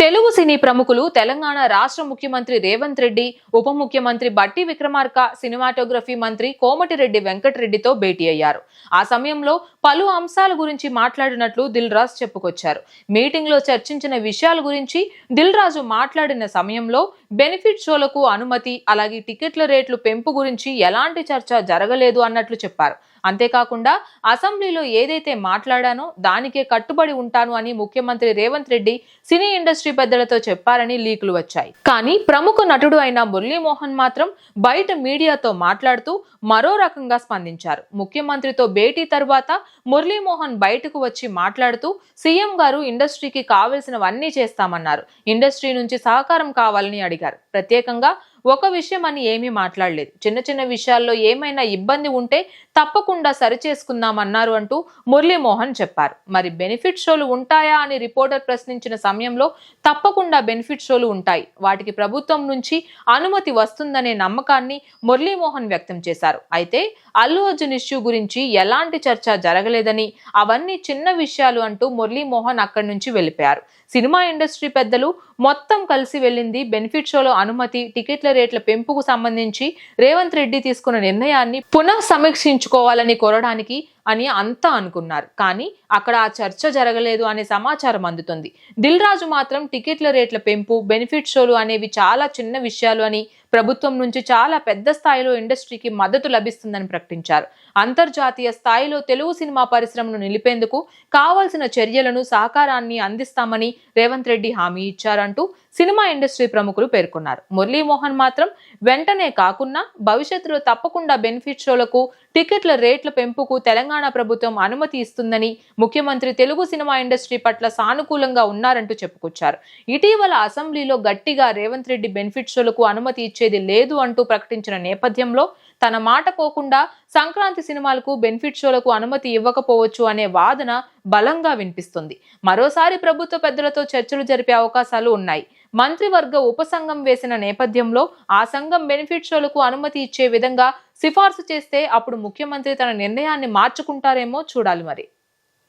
తెలుగు సినీ ప్రముఖులు తెలంగాణ రాష్ట్ర ముఖ్యమంత్రి రేవంత్ రెడ్డి ఉప ముఖ్యమంత్రి బట్టి విక్రమార్క సినిమాటోగ్రఫీ మంత్రి కోమటిరెడ్డి వెంకటరెడ్డితో భేటీ అయ్యారు. ఆ సమయంలో పలు అంశాల గురించి మాట్లాడినట్లు దిల్ రాజు చెప్పుకొచ్చారు. మీటింగ్లో చర్చించిన విషయాల గురించి దిల్ రాజు మాట్లాడిన సమయంలో బెనిఫిట్ షోలకు అనుమతి అలాగే టికెట్ల రేట్లు పెంపు గురించి ఎలాంటి చర్చ జరగలేదు అన్నట్లు చెప్పారు. అంతేకాకుండా అసెంబ్లీలో ఏదైతే మాట్లాడానో దానికే కట్టుబడి ఉంటాను అని ముఖ్యమంత్రి రేవంత్ రెడ్డి సినీ ఇండస్ట్రీ పెద్దలతో చెప్పారని లీకులు వచ్చాయి. కానీ ప్రముఖ నటుడు అయిన మురళీమోహన్ మాత్రం బయట మీడియాతో మాట్లాడుతూ మరో రకంగా స్పందించారు. ముఖ్యమంత్రితో భేటీ తర్వాత మురళీమోహన్ బయటకు వచ్చి మాట్లాడుతూ సీఎం గారు ఇండస్ట్రీకి కావలసినవన్నీ చేస్తామన్నారు. ఇండస్ట్రీ నుంచి సహకారం కావాలని అడిగారు. ప్రత్యేకంగా ఒక విషయం అని ఏమీ మాట్లాడలేదు. చిన్న చిన్న విషయాల్లో ఏమైనా ఇబ్బంది ఉంటే తప్పకుండా సరిచేసుకుందామన్నారు అంటూ మురళీమోహన్ చెప్పారు. మరి బెనిఫిట్ షోలు ఉంటాయా అని రిపోర్టర్ ప్రశ్నించిన సమయంలో తప్పకుండా బెనిఫిట్ షోలు ఉంటాయి. వాటికి ప్రభుత్వం నుంచి అనుమతి వస్తుందనే నమ్మకాన్ని మురళీమోహన్ వ్యక్తం చేశారు. అయితే అల్లు అర్జున్ ఇష్యూ గురించి ఎలాంటి చర్చ జరగలేదని అవన్నీ చిన్న విషయాలు అంటూ మురళీమోహన్ అక్కడి నుంచి వెళ్ళిపోయారు. సినిమా ఇండస్ట్రీ పెద్దలు మొత్తం కలిసి వెళ్ళింది బెనిఫిట్ షోలో అనుమతి టికెట్ల రేట్ల పెంపుకు సంబంధించి రేవంత్ రెడ్డి తీసుకున్న నిర్ణయాన్ని పునః సమీక్షించుకోవాలని కోరడానికి అని అంతా అనుకున్నారు. కానీ అక్కడ ఆ చర్చ జరగలేదు అనే సమాచారం అందుతుంది. దిల్ రాజు మాత్రం టికెట్ల రేట్ల పెంపు బెనిఫిట్ షోలు అనేవి చాలా చిన్న విషయాలు అని ప్రభుత్వం నుంచి చాలా పెద్ద స్థాయిలో ఇండస్ట్రీకి మద్దతు లభిస్తుందని ప్రకటించారు. అంతర్జాతీయ స్థాయిలో తెలుగు సినిమా పరిశ్రమను నిలిపేందుకు కావాల్సిన చర్యలను సహకారాన్ని అందిస్తామని రేవంత్ రెడ్డి హామీ ఇచ్చారంటూ సినిమా ఇండస్ట్రీ ప్రముఖులు పేర్కొన్నారు. మురళీమోహన్ మాత్రం వెంటనే కాకున్నా భవిష్యత్తులో తప్పకుండా బెనిఫిట్ షోలకు టికెట్ల రేట్ల పెంపుకు తెలంగాణ ప్రభుత్వం అనుమతి ఇస్తుందని ముఖ్యమంత్రి తెలుగు సినిమా ఇండస్ట్రీ పట్ల సానుకూలంగా ఉన్నారంటూ చెప్పుకొచ్చారు. ఇటీవల అసెంబ్లీలో గట్టిగా రేవంత్ రెడ్డి బెనిఫిట్ షోలకు అనుమతి ఇచ్చేది లేదు అంటూ ప్రకటించిన నేపథ్యంలో తన మాట పోకుండా సంక్రాంతి సినిమాలకు బెనిఫిట్ షోలకు అనుమతి ఇవ్వకపోవచ్చు అనే వాదన బలంగా వినిపిస్తుంది. మరోసారి ప్రభుత్వ పెద్దలతో చర్చలు జరిపే అవకాశాలు ఉన్నాయి. మంత్రివర్గ ఉపసంఘం వేసిన నేపథ్యంలో ఆ సంఘం బెనిఫిట్ షోలకు అనుమతి ఇచ్చే విధంగా సిఫార్సు చేస్తే అప్పుడు ముఖ్యమంత్రి తన నిర్ణయాన్ని మార్చుకుంటారేమో చూడాలి మరి.